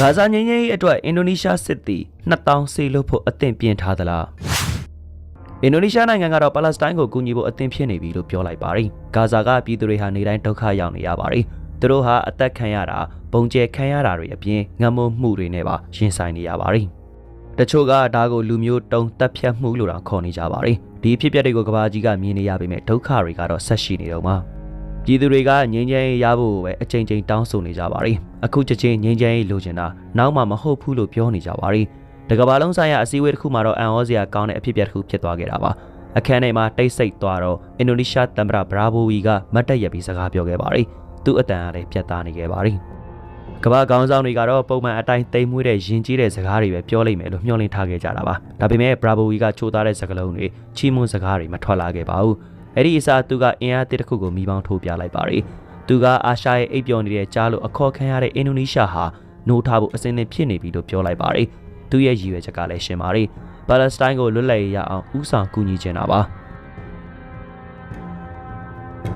ဂါဇာငြိမ်းချမ်းရေးအတွက်အင်ဒိုနီးရှားစစ်သည်2000စေလွတ်ဖို့အသင့်ပြင်ထားသလားအင်ဒိုနီးရှားနိုင်ငံကတော့ပါလက်စတိုင်းကိုကူညီဖို့အသင့်ဖြစ်နေပြီလို့ပြောလိုက်ပါတယ်။ဂါဇာကပြည်သူတွေဟာနေတိုင်းဒုက္ခရောက်နေရပါတယ်။သူတို့ဟာအသက်ခံရတာပုံကျဲခံရတာတွေအပြင်ငတ်မွတ်မှုတွေနဲ့ပါရင်ဆိုင်နေရပါတယ်။တချို့ကဒါကိုလူမျိုးတုံးတက်ဖြတ်မှုလို့တောင်ခေါ်နေကြပါတယ်။ဒီအဖြစ်အပျက်တွေကိုကဘာကြီးကမြင်နေရပေမဲ့ဒုက္ခတွေကတော့ဆက်ရှိနေတော့မှာ။ ပြည်သူတွေကငြိမ်းချမ်းရေးရဖို့ပဲအချိန်ချင်းတောင်းဆိုနေကြပါတယ်။အခုချက်ချင်းငြိမ်းချမ်းရေးလိုချင်တာနောက်မှမဟုတ်ဘူးလို့ပြောနေကြပါတယ်။တကဘာလုံးဆိုင်ရာအစည်းအဝေးတစ်ခုမှာတော့အန်ဩစရာကောင်းတဲ့အဖြစ်အပျက်တစ်ခုဖြစ်သွားခဲ့တာပါ။အခန်းထဲမှာတိတ်ဆိတ်သွားတော့အင်ဒိုနီးရှားသမ္မတဘရာဘိုဝီကမတ်တက်ရက်ပြီးစကားပြောခဲ့ပါတယ်။သူ့အတန်အားလည်းပြတ်သားနေခဲ့ပါတယ်။ကမ္ဘာခေါင်းဆောင်တွေကတော့ပုံမှန်အတိုင်းတိမ်မွေးတဲ့ယဉ်ကျေးတဲ့စကားတွေပဲပြောလိမ့်မယ်လို့မျှော်လင့်ထားခဲ့ကြတာပါ။ဒါပေမဲ့ဘရာဘိုဝီကချိုးသားတဲ့စကားလုံးတွေချီးမွမ်းစကားတွေမထွက်လာခဲ့ပါဘူး။ အဲ့ဒီအစားသူကအင်အားတစ်ခုကိုမိပေါင်းထိုးပြလိုက်ပါတယ်။သူကအာရှရဲ့အိပ်ပျော်နေတဲ့ကြားလို့အခေါ်ခံရတဲ့အင်ဒိုနီးရှားဟာနိုးထားဖို့အစဉ်အသင့်ဖြစ်နေပြီလို့ပြောလိုက်ပါတယ်။သူရဲ့ရည်ရွယ်ချက်ကလည်းရှင်းပါတယ်။ပါလက်စတိုင်းကိုလွတ်လပ်ရေးရအောင်ဥဆောင်ကူညီချင်တာပါ။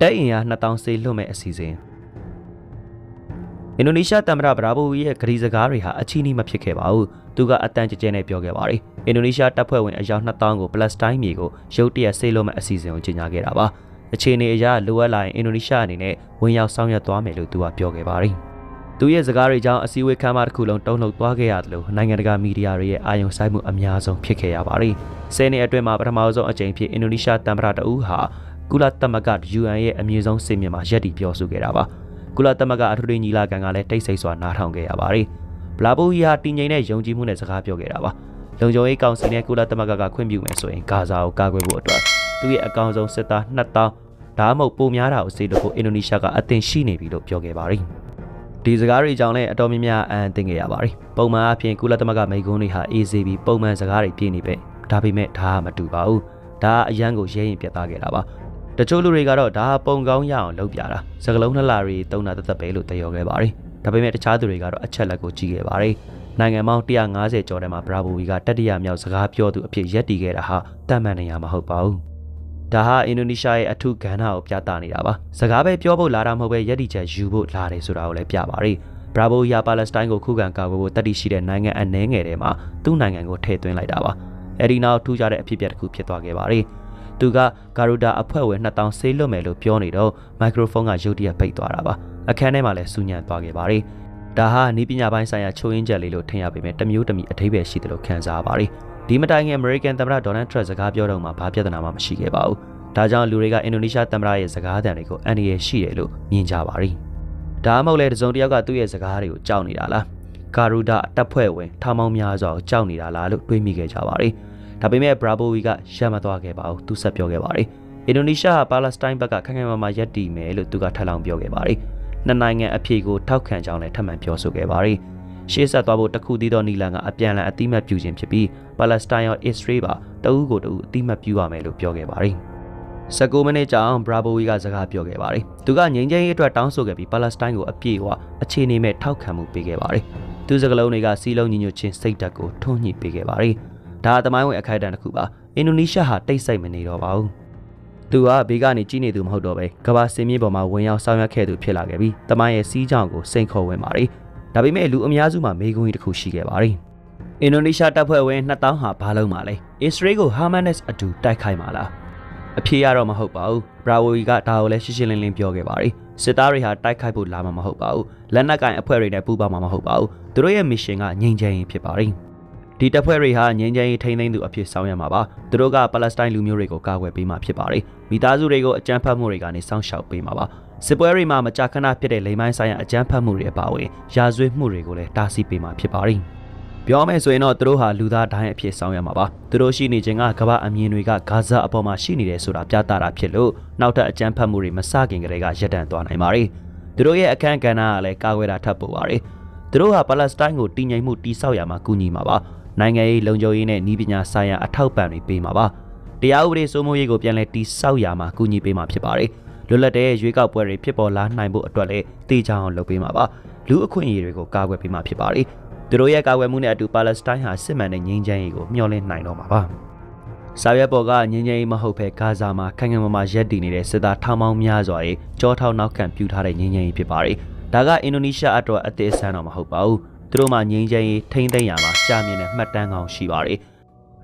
တိုက်ရင်ရ2000စေလွတ်မဲ့အစီအစဉ် အင်ဒိုနီးရှားသမ္မတဘရာဘိုဝီရဲ့ဂရီစကားတွေဟာအချီးနှီးမဖြစ်ခဲ့ပါဘူး။သူကအတန်ကျကျနဲ့ပြောခဲ့ပါတယ်။အင်ဒိုနီးရှားတပ်ဖွဲ့ဝင်အယောက်2000ကိုပလက်စတိုင်းမြေကိုရုတ်တရက်ဆေးလို့မဲ့အစီအစဉ်ကိုကြေညာခဲ့တာပါ။အခြေအနေအရလိုအပ်လာရင်အင်ဒိုနီးရှားအနေနဲ့ဝင်ရောက်ဆောင်ရွက်သွားမယ်လို့သူကပြောခဲ့ပါတယ်။သူရဲ့စကားတွေကြောင့်အစည်းအဝေးခန်းမတစ်ခုလုံးတုံ့လှုပ်သွားခဲ့ရတယ်လို့နိုင်ငံတကာမီဒီယာတွေရဲ့အာရုံစိုက်မှုအများဆုံးဖြစ်ခဲ့ရပါတယ်။ဆယ်နှစ်အတွင်းမှာပထမဆုံးအကြိမ်ဖြစ်အင်ဒိုနီးရှားတမ်ပရာတအူးဟာကုလသမဂ္ဂ UN ရဲ့အမြင့်ဆုံးစင်မြင့်မှာရပ်တည်ပြောဆိုခဲ့တာပါ။ ကုလသမဂ္ဂအထူးညီလာခံကလည်းတိတ်ဆိတ်စွာနားထောင်ခဲ့ရပါတယ်။ဘလာဘိုဟီဟာတည်ငြိမ်တဲ့ယုံကြည်မှုနဲ့စကားပြောခဲ့တာပါ။လုံခြုံရေးကောင်စီနဲ့ကုလသမဂ္ဂကခွင့်ပြုမယ်ဆိုရင်ဂါဇာကိုကာကွယ်ဖို့အတွက်သူရဲ့အကောင်ဆုံးစစ်သား2000ဒါမှမဟုတ်ပိုများတာကိုစေလို့ဖို့အင်ဒိုနီးရှားကအသင့်ရှိနေပြီလို့ပြောခဲ့ပါတယ်။ဒီစကားတွေကြောင့်လည်းအတော်များများအံသင်ခဲ့ရပါတယ်။ပုံမှန်အဖြစ်ကုလသမဂ္ဂမိကုန်းတွေဟာ ACB ပုံမှန်စကားတွေပြည့်နေပဲ။ဒါပေမဲ့ဒါကမတူပါဘူး။ဒါကအရန်ကိုရဲရင်ပြတ်သားခဲ့တာပါ။ တချို့လူတွေကတော့ဒါပုံကောင်းရအောင်လုပ်ပြတာ။စကလုံးနှလာတွေတုံးတာတသက်ပဲလို့တယောခဲ့ပါတယ်။ဒါပေမဲ့တခြားသူတွေကတော့အချက်လက်ကိုကြည့်ခဲ့ပါတယ်။နိုင်ငံပေါင်း150ကျော်ထဲမှာဘရာဗိုဝီကတတိယမြောက်စကားပြောသူအဖြစ်ရက်တည်ခဲ့တာဟာတတ်မှန်နေရမှာမဟုတ်ပါဘူး။ဒါဟာအင်ဒိုနီးရှားရဲ့အထူးကဏ္ဍကိုပြသနေတာပါ။စကားပဲပြောဖို့လာတာမဟုတ်ပဲရက်တည်ချက်ယူဖို့လာတယ်ဆိုတာကိုလည်းပြပါတယ်။ဘရာဗိုယာပါလက်စတိုင်းကိုခုခံကာကွယ်ဖို့တတိရှိတဲ့နိုင်ငံအနှဲငယ်ထဲမှာသူ့နိုင်ငံကိုထည့်သွင်းလိုက်တာပါ။အဲဒီနောက်ထူးခြားတဲ့အဖြစ်အပျက်တစ်ခုဖြစ်သွားခဲ့ပါတယ်။ သူကဂါရူဒါအဖွဲ့ဝင်2000ဆေးလွတ်မယ်လို့ပြောနေတော့မိုက်ခရိုဖုန်းကရုတ်တရက်ပိတ်သွားတာပါ။အခန်းထဲမှာလည်းစူညံသွားခဲ့ပါတယ်။ဒါဟာနီးပညာပိုင်းဆိုင်ရာချိုးရင်းချက်လေးလို့ထင်ရပေမဲ့တမျိုးတမီအထိပ္ပယ်ရှိတယ်လို့ခံစားရပါတယ်။ဒီမတိုင်ခင် American သမ္မတ Donald Trump စကားပြောတော့မှဘာပြဿနာမှမရှိခဲ့ပါဘူး။ဒါကြောင့်လူတွေကအင်ဒိုနီးရှားသမ္မတရဲ့စကားသံတွေကိုအန်ဒီရရှိတယ်လို့မြင်ကြပါတယ်။ဒါမှမဟုတ်လေတစုံတစ်ယောက်ကသူ့ရဲ့စကားတွေကိုကြောက်နေတာလား။ကာရူဒတပ်ဖွဲ့ဝင်ထောင်ပေါင်းများစွာကိုကြောက်နေတာလားလို့တွေးမိခဲ့ကြပါတယ်။ ဒါပေမဲ့ Bravo ကရမ်းမသွားခဲ့ပါဘူး။သူဆက်ပြောခဲ့ပါတယ်။အင်ဒိုနီးရှားကပါလက်စတိုင်းဘက်ကခိုင်ခိုင်မာမာရပ်တည်မယ်လို့သူကထပ်လောင်းပြောခဲ့ပါတယ်။နှစ်နိုင်ငံအဖြေကိုထောက်ခံကြောင်းလည်းထပ်မံပြောဆိုခဲ့ပါတယ်။ရှေ့ဆက်သွားဖို့တခုတည်းသောနီလန်ကအပြန်အလှန်အတိမတ်ပြုခြင်းဖြစ်ပြီးပါလက်စတိုင်းရောအစ္စရေးပါတအူးကိုတအူးအတိမတ်ပြုရမယ်လို့ပြောခဲ့ပါတယ်။19မိနစ်ကြာအောင်ဘရာဘိုဝီကစကားပြောခဲ့ပါတယ်။သူကငြိမ်းချမ်းရေးအတွက်တောင်းဆိုခဲ့ပြီးပါလက်စတိုင်းကိုအပြည့်အဝအခြေအနေမဲ့ထောက်ခံမှုပေးခဲ့ပါတယ်။သူစကလုံးတွေကစီးလုံးညီညွတ်ခြင်းစိတ်ဓာတ်ကိုထွန်းညှိပေးခဲ့ပါတယ်။ ဒါအသမိုင်းဝင်အခိုက်အတန့်တစ်ခုပါ။အင်ဒိုနီးရှားဟာတိတ်ဆိတ်မနေတော့ပါဘူး။သူကဘေးကနေကြီးနေသူမဟုတ်တော့ပဲကမ္ဘာစင်မြေပေါ်မှာဝင်ရောက်ဆောင်ရွက်ခဲ့သူဖြစ်လာခဲ့ပြီးတမိုင်းရဲ့စီးကြောင်ကိုစိန်ခေါ်ဝင်ပါတယ်။ဒါပေမဲ့လူအများစုမှာမေကွန်းကြီးတစ်ခုရှိခဲ့ပါတယ်။အင်ဒိုနီးရှားတပ်ဖွဲ့ဝင်2000ဟာဘာလုံးပါလဲ။အစ္စရေးကိုဟာမတ်နက်အတူတိုက်ခိုက်မှာလား။အဖြေရတော့မဟုတ်ပါဘူး။ဘရာဝီကဒါကိုလည်းရှင်းရှင်းလင်းလင်းပြောခဲ့ပါတယ်။စစ်သားတွေဟာတိုက်ခိုက်ဖို့လာမှာမဟုတ်ပါဘူး။လက်နက်ကင်အဖွဲ့တွေနဲ့ပူးပေါင်းမှာမဟုတ်ပါဘူး။သူတို့ရဲ့ mission ကငြိမ်းချမ်းရေးဖြစ်ပါတယ်။ ဒီတပ်ဖွဲ့တွေဟာငြိမ်းချမ်းရေးထိန်းသိမ်းသူအဖြစ်ဆောင်ရွက်မှာပါ။သူတို့ကပါလက်စတိုင်းလူမျိုးတွေကိုကာကွယ်ပေးမှာဖြစ်ပါတယ်။မိသားစုတွေကိုအကြမ်းဖက်မှုတွေကနေစောင့်ရှောက်ပေးမှာပါ။စစ်ပွဲတွေမှာမကြာခဏဖြစ်တဲ့လိမ်မိုင်းဆိုင်ရာအကြမ်းဖက်မှုတွေအပါအဝင်ရာဇဝတ်မှုတွေကိုလည်းတားဆီးပေးမှာဖြစ်ပါတယ်။ပြောမယ်ဆိုရင်တော့သူတို့ဟာလူသားတိုင်းအဖြစ်ဆောင်ရမှာပါသူတို့ရှိနေခြင်းကကမ္ဘာအမြင်တွေကဂါဇာအပေါ်မှာရှိနေတယ်ဆိုတာပြသတာဖြစ်လို့နောက်ထပ်အကြမ်းဖက်မှုတွေမစခင်ကတည်းကရပ်တန့်သွားနိုင်ပါတယ်သူတို့ရဲ့အခန်းကဏ္ဍကလည်းကာကွယ်တာထပ်ပို့ပါတယ်သူတို့ဟာပါလက်စတိုင်းကိုတည်ငြိမ်မှုတိဆောက်ရမှာကူညီမှာပါ နိုင်ငံရေးလုံခြုံရေးနဲ့ဤပညာဆိုင်ရာအထောက်ပံ့တွေပေးမှာပါတရားဥပဒေစိုးမိုးရေးကိုပြန်လည်တိဆောက်ရမှာကူညီပေးမှာဖြစ်ပါတယ်လွတ်လပ်တဲ့ရွေးကောက်ပွဲတွေဖြစ်ပေါ်လာနိုင်ဖို့အတွက်လည်းတေချာအောင်လုပ်ပေးမှာပါလူအခွင့်အရေးတွေကိုကာကွယ်ပေးမှာဖြစ်ပါတယ်သူတို့ရဲ့ကာကွယ်မှုနဲ့အတူပါလက်စတိုင်းဟာစစ်မှန်တဲ့ငြိမ်းချမ်းရေးကိုမျှော်လင့်နိုင်တော့မှာပါ။စာရွက်ပေါ်ကငြိမ်းချမ်းရေးမဟုတ်ဘဲဂါဇာမှာခိုင်ခိုင်မာမာရပ်တည်နေတဲ့စစ်သားထောင်ပေါင်းများစွာရဲ့ကြောထောက်နောက်ခံပြုထားတဲ့ငြိမ်းချမ်းရေးဖြစ်ပါတယ်။ဒါကအင်ဒိုနီးရှားအတွက်အသေးအဆန်းတော့မဟုတ်ပါဘူး။သူ တို့မှငြိမ်းချမ်းရေးထိန်းသိမ်းရမှာကြာမြင့်တဲ့မှတ်တမ်းကောင်းရှိပါတယ်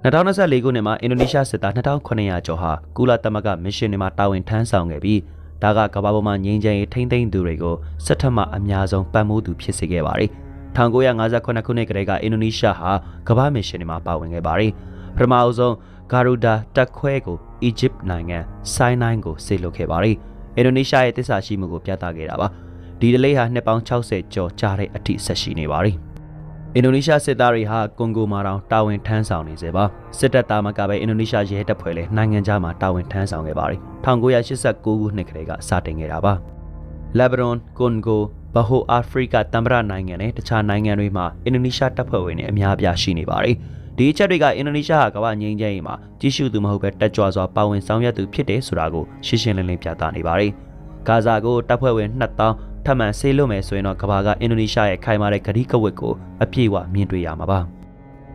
2024ခုနှစ်မှာအင်ဒိုနီးရှားစစ်သား2900ကျော်ဟာကုလသမဂ္ဂမစ်ရှင်တွေမှာတာဝန်ထမ်းဆောင်ခဲ့ပြီးဒါကကမ္ဘာပေါ်မှာငြိမ်းချမ်းရေးထိန်းသိမ်းသူတွေကိုစစ်ထက်မှအများဆုံးပံ့ပိုးသူဖြစ်စေခဲ့ပါတယ်1958ခုနှစ်ကတည်းကအင်ဒိုနီးရှားဟာကမ္ဘာမစ်ရှင်တွေမှာပါဝင်ခဲ့ပါတယ်ပထမအဆုံးဂါရူဒါတက်ခွဲကိုအီဂျစ်နိုင်ငံဆိုင်းနိုင်ကိုဆေလွတ်ခဲ့ပါတယ်အင်ဒိုနီးရှားရဲ့တစ္ဆာရှိမှုကိုပြသခဲ့တာပါ ဒီဒလေးဟာနှစ်ပေါင်း60ကျော်ကြာတဲ့အထိဆက်ရှိနေပါတယ်အင်ဒိုနီးရှားစစ်သားတွေဟာကွန်ဂိုမှာတောင်တာဝန်ထမ်းဆောင်နေစေပါစစ်တပ်သားမကပဲအင်ဒိုနီးရှားရဲတပ်ဖွဲ့လည်းနိုင်ငံခြားမှာတာဝန်ထမ်းဆောင်ခဲ့ပါတယ်1989ခုနှစ်ကလေးကစတင်ခဲ့တာပါလက်ဘနွန်ကွန်ဂိုဘဟိုအာဖရိကတမ်ဘရနိုင်ငံနဲ့တခြားနိုင်ငံတွေမှာအင်ဒိုနီးရှားတပ်ဖွဲ့ဝင်တွေအများအပြားရှိနေပါတယ်ဒီအချက်တွေကအင်ဒိုနီးရှားဟာကမ္ဘာငြိမ်းချမ်းရေးမှာကြီးစုသူမဟုတ်ပဲတက်ကြွစွာပါဝင်ဆောင်ရွက်သူဖြစ်တယ်ဆိုတာကိုရှင်းရှင်းလင်းလင်းပြသနေပါတယ်ဂါဇာကိုတပ်ဖွဲ့ဝင်2000 ထပ်မံဆေးလွတ်မယ်ဆိုရင်တော့ကမ္ဘာကအင်ဒိုနီးရှားရဲ့ခိုင်မာတဲ့ဂတိကဝတ်ကိုအပြည့်အဝမြင်တွေ့ရမှာပါ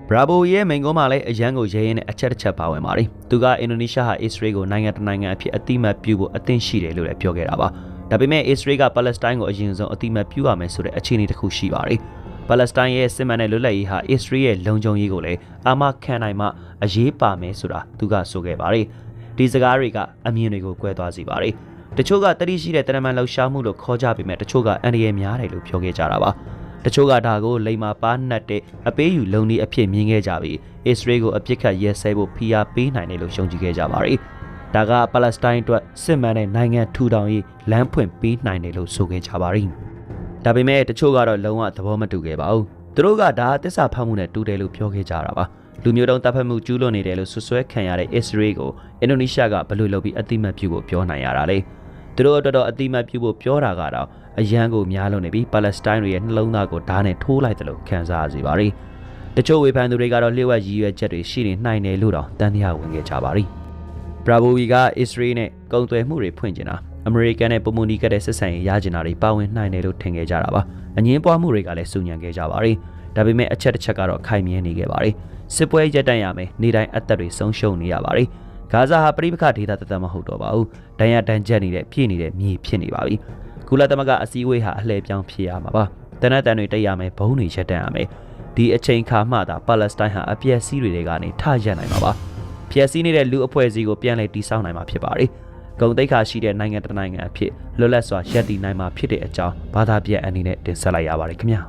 ဘရာဘိုရဲ့မိန်ကုန်းမှာလည်းအရန်ကိုရဲရင်နဲ့အချက်တစ်ချက်ပါဝင်ပါတယ်။သူကအင်ဒိုနီးရှားဟာအစ္စရေးကိုနိုင်ငံတနိုင်ငံအဖြစ်အတိမတ်ပြုဖို့အသင့်ရှိတယ်လို့လည်းပြောခဲ့တာပါ။ဒါပေမဲ့အစ္စရေးကပါလက်စတိုင်းကိုအရင်ဆုံးအတိမတ်ပြုရမယ်ဆိုတဲ့အခြေအနေတစ်ခုရှိပါတယ်။ပါလက်စတိုင်းရဲ့စစ်မှန်တဲ့လွတ်လပ်ရေးဟာအစ္စရေးရဲ့လုံခြုံရေးကိုလည်းအာမခံနိုင်မှအရေးပါမယ်ဆိုတာသူကဆိုခဲ့ပါတယ်။ဒီစကားတွေကအမြင်တွေကိုကွဲသွားစေပါတယ်။ တချို့ကတတိရှိတဲ့တရမန်လှူရှားမှုလို့ခေါ်ကြပေမဲ့တချို့ကအန်ဒီရဲ့များတယ်လို့ပြောခဲ့ကြတာပါ။တချို့ကဒါကိုလိမ္မာပါနှက်တဲ့အပေးယူလုံနည်းအဖြစ်မြင်ခဲ့ကြပြီးအစ္စရေးကိုအပြစ်ခတ်ရဲစဲဖို့ဖိအားပေးနိုင်တယ်လို့ယုံကြည်ခဲ့ကြပါတယ်။ဒါကပါလက်စတိုင်းအတွက်စစ်မှန်တဲ့နိုင်ငံထူထောင်ရေးလမ်းဖွင့်ပေးနိုင်တယ်လို့ဆိုခဲ့ကြပါတယ်။ဒါပေမဲ့တချို့ကတော့လုံးဝသဘောမတူခဲ့ပါဘူး။သူတို့ကဒါသစ္စာဖောက်မှုနဲ့တူတယ်လို့ပြောခဲ့ကြတာပါ။လူမျိုးတုံးတပ်ဖက်မှုကျူးလွန်နေတယ်လို့ဆွဆွဲခံရတဲ့အစ္စရေးကိုအင်ဒိုနီးရှားကဘယ်လိုလုပ်ပြီးအတိမတ်ပြုဖို့ပြောနိုင်ရတာလဲ။ သူတို့အတွက်တော့အတိမတ်ပြုဖို့ပြောတာကတော့အရန်ကိုများလို့နေပြီးပါလက်စတိုင်းတွေရဲ့နှလုံးသားကိုဓာတ်နဲ့ထိုးလိုက်တယ်လို့ခံစားရစီပါရီတချို့ဝေဖန်သူတွေကတော့လျှို့ဝှက်ရည်ရွယ်ချက်တွေရှိနေနိုင်တယ်လို့တော့တန်တရားဝင်ခဲ့ကြပါရီဘရာဗိုဝီကအစ္စရေးနဲ့ကုံသွယ်မှုတွေဖွင့်ကျင်တာအမေရိကန်နဲ့ပုံမူနီကတဲ့ဆက်ဆံရေးရကျင်တာတွေပါဝင်နိုင်တယ်လို့ထင်ခဲ့ကြတာပါအငင်းပွားမှုတွေကလည်းစုညံခဲ့ကြပါရီဒါပေမဲ့အချက်တစ်ချက်ကတော့ခိုင်မြဲနေခဲ့ပါရီစစ်ပွဲရက်တန့်ရမယ်နေတိုင်းအသက်တွေဆုံးရှုံးနေရပါရီ ဂါဇာဟာပြိပခဒေသတသက်မဟုတ်တော့ပါဘူးဒဏ်ရဒဏ်ချက်နေတဲ့ပြည့်နေတဲ့မြေဖြစ်နေပါပြီကုလသမဂ္ဂအစည်းအဝေးဟာအလှည့်ပြောင်းဖြစ်ရမှာပါတနက်တန်တွေတိတ်ရမယ်ဘုံတွေရက်တန့်ရမယ်ဒီအချိန်ခါမှသာပါလက်စတိုင်းဟာအပြည့်စည်းတွေကနေထရက်နိုင်မှာပါဖျက်ဆီးနေတဲ့လူအဖွဲ့အစည်းကိုပြန်လည်တည်ဆောက်နိုင်မှာဖြစ်ပါတယ်ဂုံတိတ်ခါရှိတဲ့နိုင်ငံတစ်နိုင်ငံအဖြစ်လွတ်လပ်စွာရပ်တည်နိုင်မှာဖြစ်တဲ့အကြောင်းဘာသာပြန်အနေနဲ့တင်ဆက်လိုက်ရပါတယ်ခင်ဗျာ